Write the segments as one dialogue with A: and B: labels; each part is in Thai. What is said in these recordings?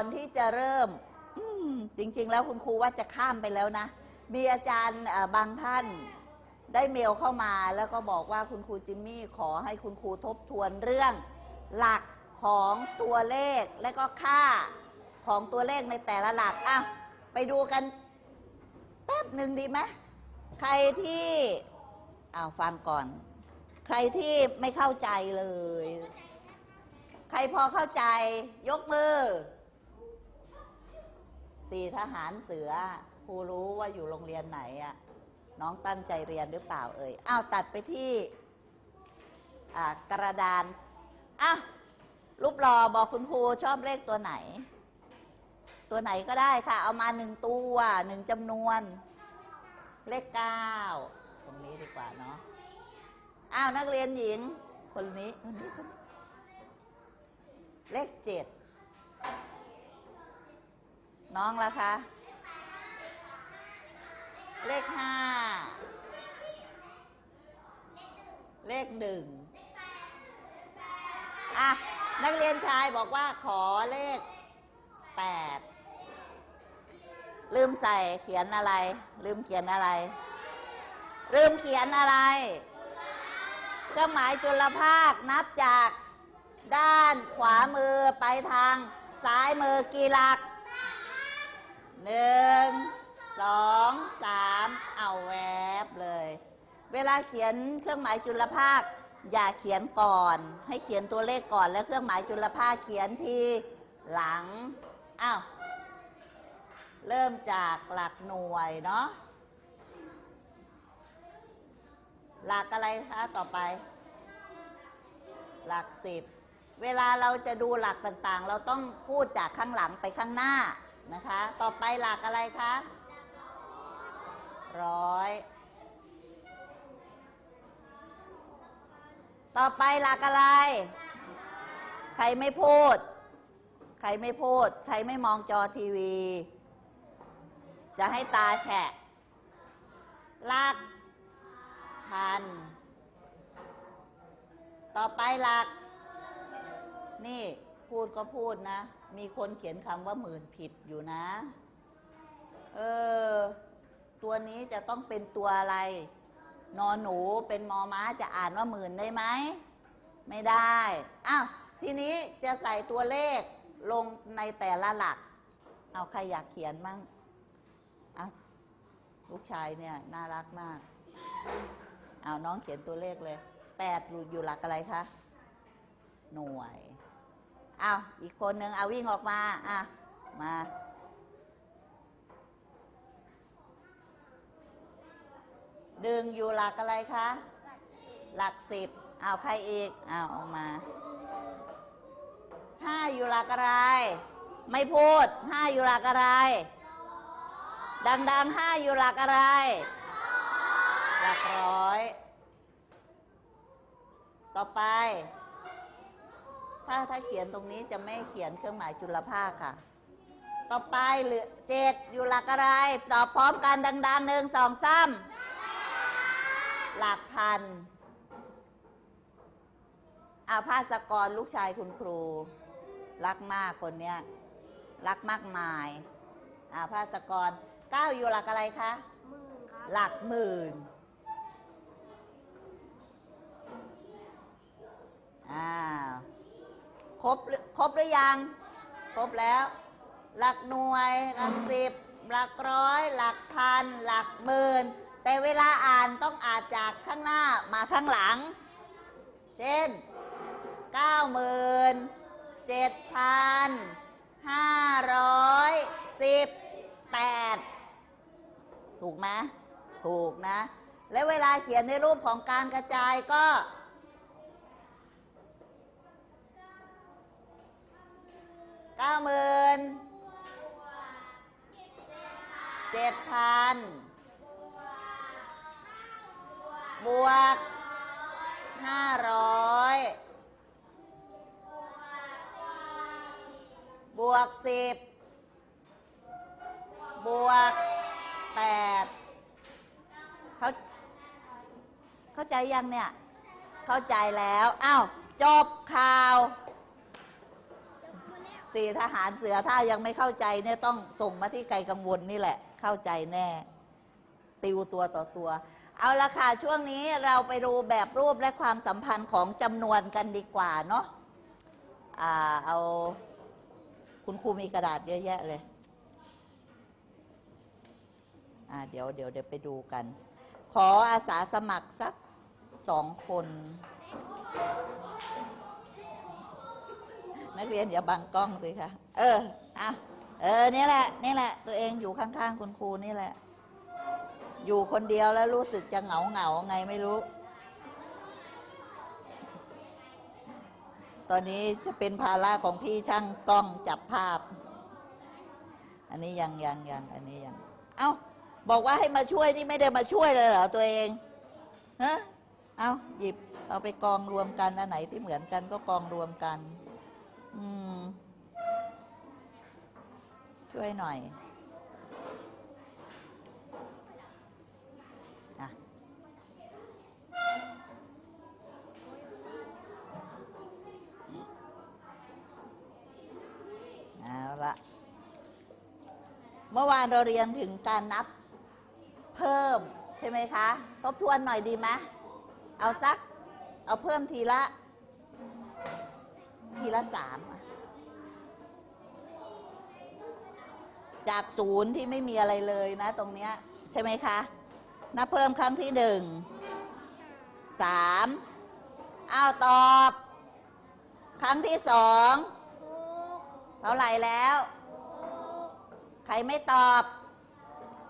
A: อนที่จะเริ่มจริง ๆ แล้วคุณครูว่าจะข้ามไปแล้วนะ มีอาจารย์บางท่านได้เมลเข้ามาแล้วก็บอกว่าคุณครูจิมมี่ขอให้คุณครูทบทวนเรื่องหลักของตัวเลขและก็ค่าของตัวเลขในแต่ละหลักอะไปดูกันแป๊บหนึ่งดีไหมใครที่อ้าวฟังก่อน ใครที่ไม่เข้าใจเลย ใครพอเข้าใจยกมือ สี่ทหารเสือครูรู้ว่าอยู่โรงเรียนไหนอะน้องตั้งใจเรียนหรือเปล่าเอ่ยอ้าวตัดไปที่กระดานอ้าวรูปหล่อบอกคุณครูชอบเลขตัวไหน ตัวไหนก็ได้ค่ะ เอามาหนึ่งตัวหนึ่งจำนวน เลขเก้าตรงนี้ดีกว่าเนาะอ้าวนักเรียนหญิง คนนี้คนนี้คนนี้เลขเจ็ด น้องละคะ เลขห้า เลขหนึ่งอะ นักเรียนชายบอกว่าขอเลขแปดลืมใส่เขียนอะไร ลืมเขียนอะไร ลืมเขียนอะไรก็หมายจุลภาคนับจากด้านขวามือไปทางซ้ายมือกี่หลัก หนึ่งสองสามเอาแวบเลย เวลาเขียนเครื่องหมายจุลภาค อย่าเขียนก่อน ให้เขียนตัวเลขก่อน แล้วเครื่องหมายจุลภาคเขียนทีหลังอ้าวเริ่มจากหลักหน่วยเนาะหลักอะไรคะต่อไป หลักสิบ เวลาเราจะดูหลักต่างๆ เราต้องพูดจากข้างหลังไปข้างหน้า นะคะ ต่อไปหลักอะไรคะร้อย ต่อไปหลักอะไร ใครไม่พูด ใครไม่พูด ใครไม่มองจอทีวี จะให้ตาแฉะหลักพัน ต่อไปหลัก นี่พูดก็พูดนะ มีคนเขียนคำว่าหมื่นผิดอยู่นะ เออ ตัวนี้จะต้องเป็นตัวอะไร นอนหนูเป็นมอม้าจะอ่านว่าหมื่นได้ไหม ไม่ได้ อ้าว ทีนี้จะใส่ตัวเลขลงในแต่ละหลัก เอาใครอยากเขียนมั่งอะลูกชายเนี่ย น่ารักมาก เอาน้องเขียนตัวเลขเลย แปดอยู่หลักอะไรคะ หน่วย เอาอีกคนหนึ่งเอาวิ่งออกมา อะ มา ดึงอยู่หลักอะไรคะ หลักสิบเอาใครอีกเอาออกมาห้าอยู่หลักอะไร ไม่พูดห้าอยู่หลักอะไร ดังๆห้าอยู่หลักอะไร หลักร้อย ต่อไป ถ้าถ้าเขียนตรงนี้จะไม่เขียนเครื่องหมายจุลภาคค่ะ ต่อไปเหลือเจ็ดอยู่หลักอะไร ตอบพร้อมกันดังๆหนึ่งสองสามหลักพันอาภาสกรลูกชายคุณครู รักมากคนเนี้ยรักมากมายอาภาสกรเก้าอยู่หลักอะไรคะ
B: หมื่นครับ
A: หลักหมื่นอ้าว ครบหรือครบหรือยัง ครบแล้ว หลักหน่วยหลักสิบหลักร้อย หลักพัน หลักหมื่น แต่เวลาอ่านต้องอ่านจากข้างหน้ามาข้างหลัง เช่นเก้าหมื่นเจ็ดพันห้าร้อยสิบแปดถูกไหมถูกนะ และเวลาเขียนในรูปของการกระจายก็ เก้าหมื่นเจ็ดพันบวกห้าร้อยบวกสิบบวกแปดเขาเข้าใจยังเนี่ย เข้าใจแล้ว อ้าว จบข่าว สี่ทหารเสือถ้ายังไม่เข้าใจเนี่ยต้องส่งมาที่ไกลกังวลนี่แหละ เข้าใจแน่ ติวตัวต่อตัว เอาละค่ะ ช่วงนี้เราไปดูแบบรูปและความสัมพันธ์ของจำนวนกันดีกว่าเนาะอ่าเอาคุณครูมีกระดาษเยอะแยะเลยอ่าเดี๋ยวเดี๋ยวเดี๋ยวไปดูกัน ขออาสาสมัครสักสองคน นักเรียนอย่าบังกล้องสิคะ เอออะเออนี่แหละนี่แหละ ตัวเองอยู่ข้างๆคุณครูนี่แหละ อยู่คนเดียวแล้วรู้สึกจะเหงาเหงาไงไม่รู้ ตอนนี้จะเป็นภาระของพี่ช่างกล้องจับภาพ อันนี้ยังยังยังอันนี้ยัง เอ้าบอกว่าให้มาช่วยนี่ไม่ได้มาช่วยเลยเหรอตัวเองฮะเอาหยิบเอาไปกองรวมกันอันไหนที่เหมือนกันก็กองรวมกัน ช่วยหน่อยอะเอาละเมื่อวานเราเรียนถึงการนับเพิ่มใช่ไหมคะ ทบทวนหน่อยดีไหมเอาสัก เอาเพิ่มทีละ ทีละสามอะ จากศูนย์ที่ไม่มีอะไรเลยนะตรงเนี้ยใช่ไหมคะ นับเพิ่มครั้งที่หนึ่งสามอ้าวตอบ ครั้งที่สองเท่าไหร่แล้ว ใครไม่ตอบ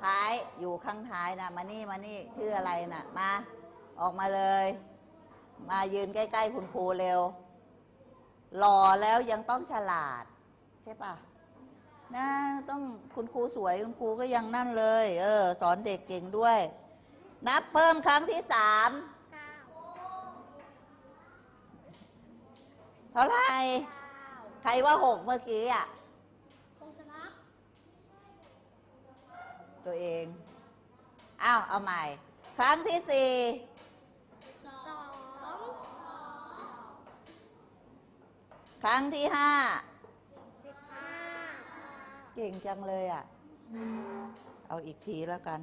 A: ท้ายอยู่ข้างท้ายนะมานี่มานี่ชื่ออะไรนะมา ออกมาเลย มายืนใกล้ ๆ คุณครูเร็วหล่อแล้วยังต้องฉลาด ใช่ปะ นะต้องคุณครูสวยคุณครูก็ยังนั่นเลย เออ สอนเด็กเก่งด้วย นับเพิ่มครั้งที่สามเท่าไหร่ใครว่าหกเมื่อกี้อะตัวเอง อ้าว เอาใหม่ ครั้งที่สี่ครั้งที่ห้า เก่งจังเลยอะ เอาอีกทีแล้วกัน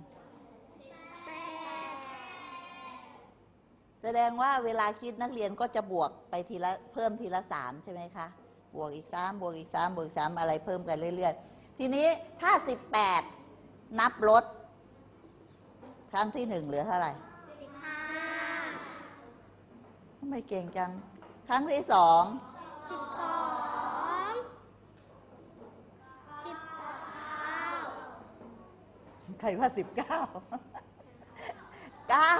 A: แสดงว่าเวลาคิดนักเรียนก็จะบวกไปทีละเพิ่มทีละสามใช่ไหมคะ บวกอีกสามบวกอีกสามบวกอีกสามอะไรเพิ่มกันเรื่อย ๆ ทีนี้ถ้าสิบแปดนับลดครั้งที่หนึ่งเหลือเท่าไหร่ทำไมเก่งจัง ครั้งที่สอง ใครว่าสิบเก้าเก้า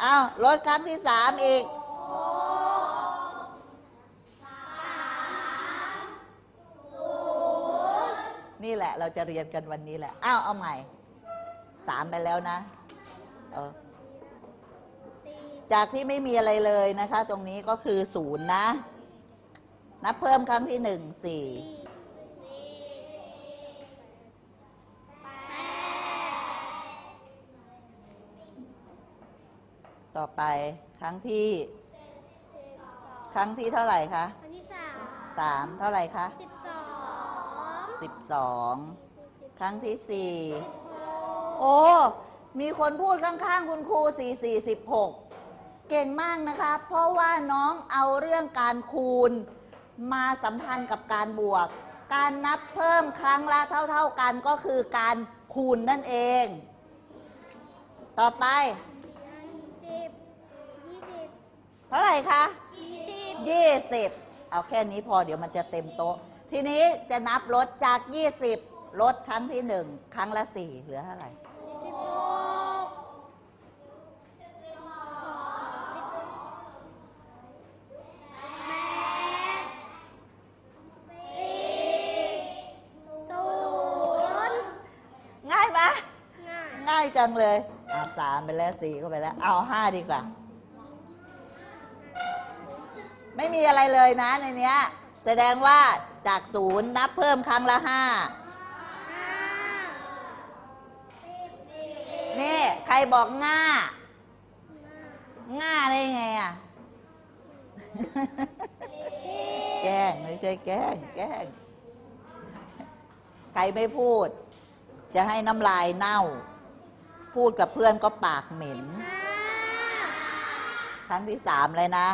A: เอาลดครั้งที่สามอีกนี่แหละเราจะเรียนกันวันนี้แหละ อ้าว เอาใหม่ สามไปแล้วนะ เออ จากที่ไม่มีอะไรเลยนะคะ ตรงนี้ก็คือศูนย์นะ นับเพิ่มครั้งที่หนึ่งสี่ ต่อไป ครั้งที่ ครั้งที่เท่าไหร่คะสามเท่าไหร่คะสิบสองครั้งที่สี่โอ้มีคนพูดข้างๆ คุณครูสี่สี่สิบหกเก่งมากนะคะ เพราะว่าน้องเอาเรื่องการคูณ มาสัมพันธ์กับการบวก การนับเพิ่มครั้งละเท่า ๆกันก็คือการคูณนั่นเอง ต่อไป เท่าไหร่คะยี่สิบเอาแค่นี้พอเดี๋ยวมันจะเต็มโต๊ะ ทีนี้จะนับลดจาก 20ลดครั้งที่หนึ่งครั้งละสี่เหลือเท่าไหร่ง่ายปะง่ายจังเลยเอาสามไปแล้วสี่ก็ไปแล้ว เอาห้าดีกว่า ไม่มีอะไรเลยนะในเนี้ย แสดงว่าจากศูนย์นับเพิ่มครั้งละห้านี่ใครบอกง่า ง่าได้ไงอะ แกล้งไม่ใช่แกล้งแกล้งใครไม่พูด จะให้น้ำลายเน่า พูดกับเพื่อนก็ปากเหม็น ครั้งที่สามเลยนะ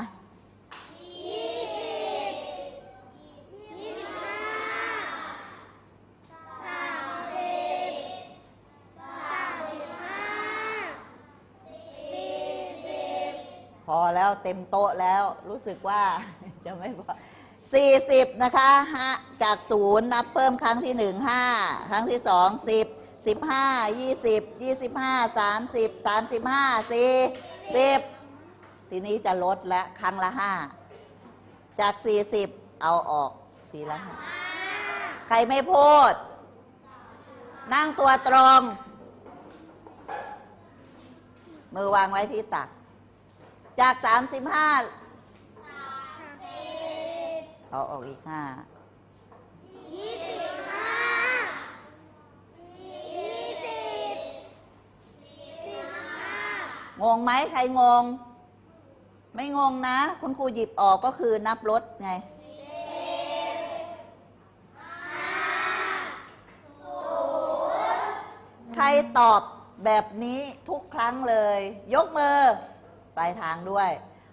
A: อแล้วเต็มโต๊ะแล้วรู้สึกว่าจะไม่พอสี่สิบนะคะฮะจากศูนย์นับเพิ่มครั้งที่หนึ่งห้าครั้งที่สองสิบสิบห้ายี่สิบยี่สิบห้าสามสิบสามสิบห้าสี่สิบทีนี้จะลดละครั้งละห้าจากสี่สิบเอาออกทีละห้าใครไม่พูด นั่งตัวตรง มือวางไว้ที่ตัก จาก35เอาออกอีกห้างงไหมใครงง ไม่งงนะ คุณครูหยิบออกก็คือนับลดไงใครตอบแบบนี้ทุกครั้งเลย ยกมือ ปลายทางด้วย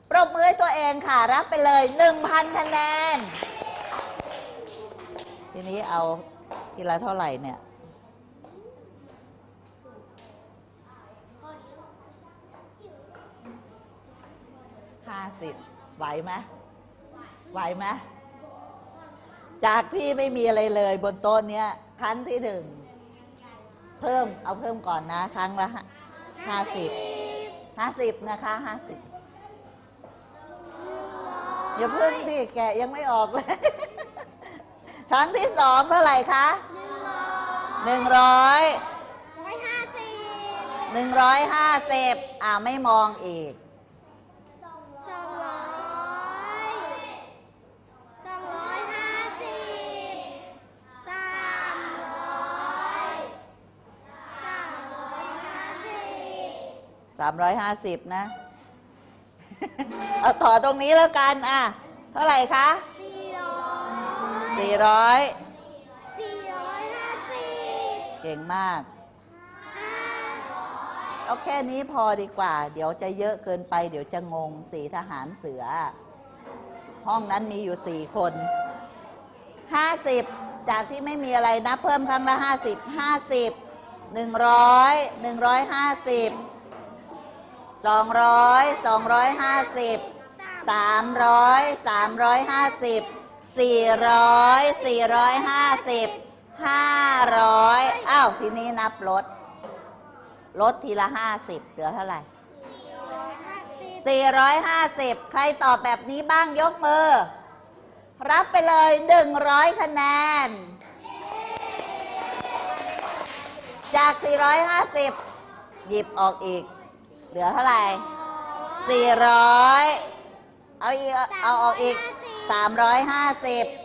A: ปรบมือให้ตัวเองค่ะ รับไปเลย 1,000 คะแนน ทีนี้เอาทีละเท่าไหร่เนี่ยห้าสิบไหวไหมไหวไหมจากที่ไม่มีอะไรเลยบนโต๊ะเนี้ย ครั้งที่หนึ่ง เพิ่มเอาเพิ่มก่อนนะ ครั้งละห้าสิบ ห้าสิบนะคะห้าสิบอย่าเพิ่งดิแกะยังไม่ออกเลย ครั้งที่สองเท่าไหร่คะหนึ่งร้อยหนึ่งร้อยห้าสิบอ่าไม่มองอีก สามร้อยห้าสิบนะ เอาต่อตรงนี้แล้วกันอะ เท่าไหร่คะสี่ร้อยเก่งมากเอาแค่นี้พอดีกว่า เดี๋ยวจะเยอะเกินไป เดี๋ยวจะงงสีทหารเสือ ห้องนั้นมีอยู่สี่คนห้าสิบจากที่ไม่มีอะไรนะ เพิ่มครั้งละห้าสิบห้า สองร้อยสองร้อยห้าสิบสามร้อยสามร้อยห้าสิบสี่ร้อยสี่ร้อยห้าสิบห้าร้อยอ้าวทีนี้นับลดลดทีละห้าสิบเหลือเท่าไหร่450ใครตอบแบบนี้บ้างยกมือ รับไปเลย100คะแนน จาก 450 หยิบออกอีก เหลือเท่าไหร่ 400 เอาอีกเอาออกอีก 350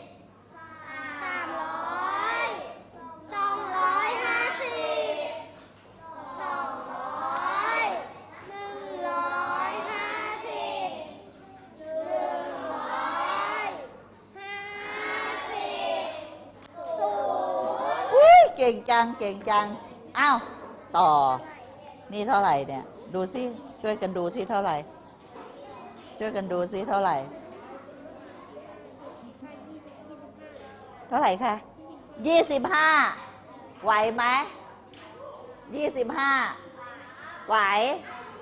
A: อุ้ยเก่งจังเก่งจัง อ้าว ต่อ นี่เท่าไหร่เนี่ย ดูสิช่วยกันดูสิเท่าไหร่ ช่วยกันดูสิเท่าไหร่ เท่าไหร่คะยี่สิบห้าไหวไหมยี่สิบห้าไหว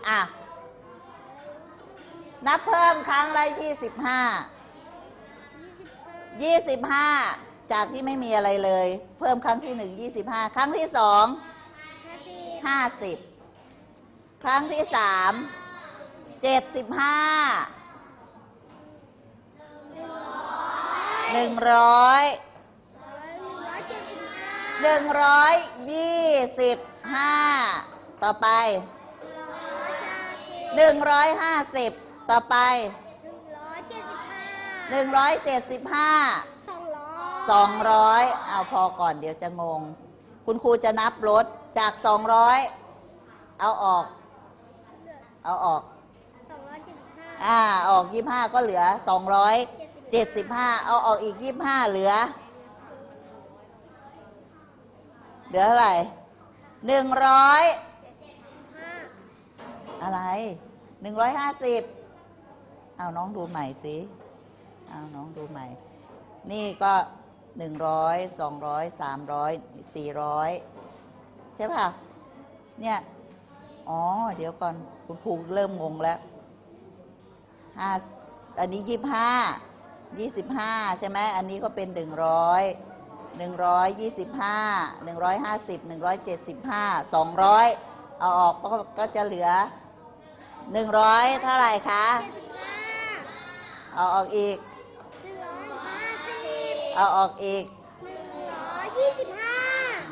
A: อะ นับเพิ่มครั้งละยี่สิบห้ายี่สิบห้าจากที่ไม่มีอะไรเลย เพิ่มครั้งที่หนึ่งยี่สิบห้าครั้งที่สองห้าสิบ ครั้งที่สามเจ็ดสิบห้าหนึ่งร้อยหนึ่งร้อยยี่สิบห้าต่อไปหนึ่งร้อยห้าสิบต่อไปหนึ่งร้อยเจ็ดสิบห้าสองร้อยเอาพอก่อนเดี๋ยวจะงง คุณครูจะนับลดจากสองร้อยเอาออก เอาออกอ่า ออกยี่ห้าก็เหลือสองร้อย
B: เจ็ดสิบ
A: เจ็ดสิบห้าเอาออกอีกยี่ห้าเหลือ เหลือเท่าไหร่หนึ่งร้อยอะไรหนึ่งร้อยห้าสิบเอาน้องดูใหม่สิเอาน้องดูใหม่ นี่ก็หนึ่งร้อยสองร้อยสามร้อยสี่ร้อยใช่ป่ะเนี่ย อ๋อ เดี๋ยวก่อน คุณครูเริ่มงงแล้วห้าอันนี้ยี่ห้ายี่สิบห้าใช่ไหมอันนี้ก็เป็นหนึ่งร้อยหนึ่งร้อยยี่สิบห้าหนึ่งร้อยห้าสิบหนึ่งร้อยเจ็ดสิบห้าสองร้อยเอาออกก็ก็จะเหลือหนึ่งร้อยเท่าไหร่คะ เอาออกอีก เอาออกอีก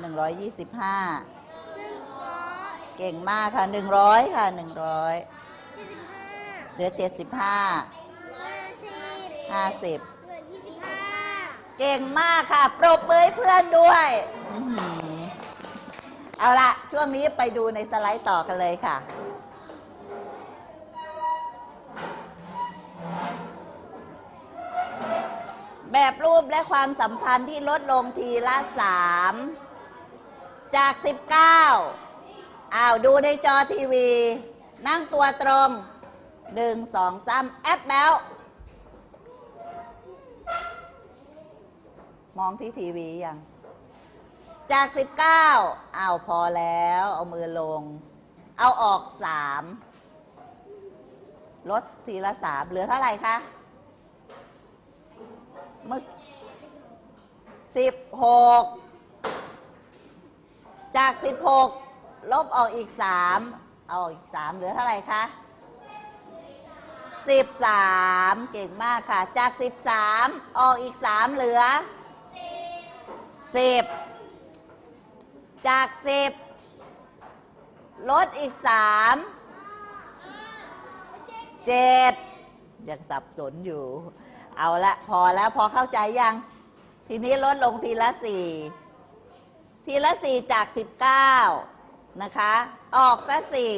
A: หนึ่งร้อยยี่สิบห้า เก่งมากค่ะหนึ่งร้อยค่ะหนึ่งร้อยเหลือเจ็ดสิบห้าห้าสิบเก่งมากค่ะ ปรบมือให้เพื่อนด้วยอื้อหือเอาละช่วงนี้ไปดูในสไลด์ต่อกันเลยค่ะ แบบรูปและความสัมพันธ์ที่ลดลงทีละสามจาก 19 อ้าวดูในจอทีวี นั่งตัวตรงหนึ่งสองสามแอปแบลมองที่ทีวียัง จาก 19อ้าวพอแล้ว เอามือลง เอาออกสามลดทีละสามเหลือเท่าไหร่คะเมื่อสิบหกจากสิบหก ลบออกอีกสามเอาออกอีกสามเหลือเท่าไหร่คะสิบสามเก่งมากค่ะ จากสิบสามออกอีกสามเหลือสิบจากสิบลดอีกสามเจ็ดยังสับสนอยู่ เอาละพอแล้วพอเข้าใจยัง ทีนี้ลดลงทีละสี่ทีละสี่จากสิบเก้า นะคะ ออกซะสี่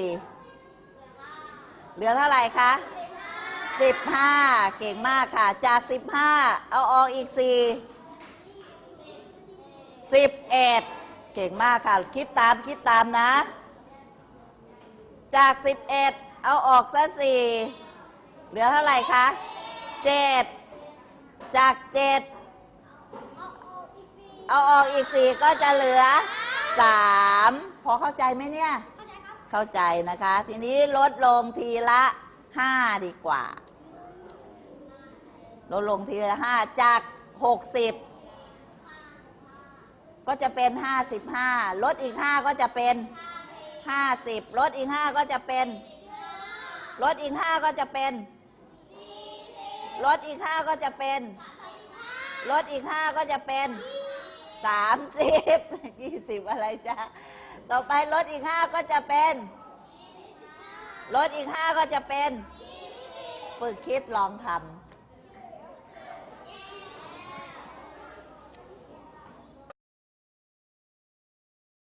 A: เหลือเท่าไหร่คะสิบห้าเก่งมากค่ะ จากสิบห้าเอาออกอีกสี่สิบเอ็ดเก่งมากค่ะ คิดตามคิดตามนะ จากสิบเอ็ดเอาออกซะสี่เหลือเท่าไหร่คะเจ็ดจากเจ็ดเอาออกอีกสี่ก็จะเหลือสาม พอเข้าใจไหมเนี่ยเข้าใจนะคะ ทีนี้ลดลงทีละห้าดีกว่า ลดลงทีละห้าจากหกสิบก็จะเป็นห้าสิบห้าลดอีกห้าก็จะเป็นห้าสิบลดอีกห้าก็จะเป็นลดอีกห้าก็จะเป็นลดอีกห้าก็จะเป็นลดอีกห้าก็จะเป็นสามสิบยี่สิบอะไรจ๊ะ ต่อไปลดอีกห้าก็จะเป็นลดอีกห้าก็จะเป็น ฝึกคิดลองทำ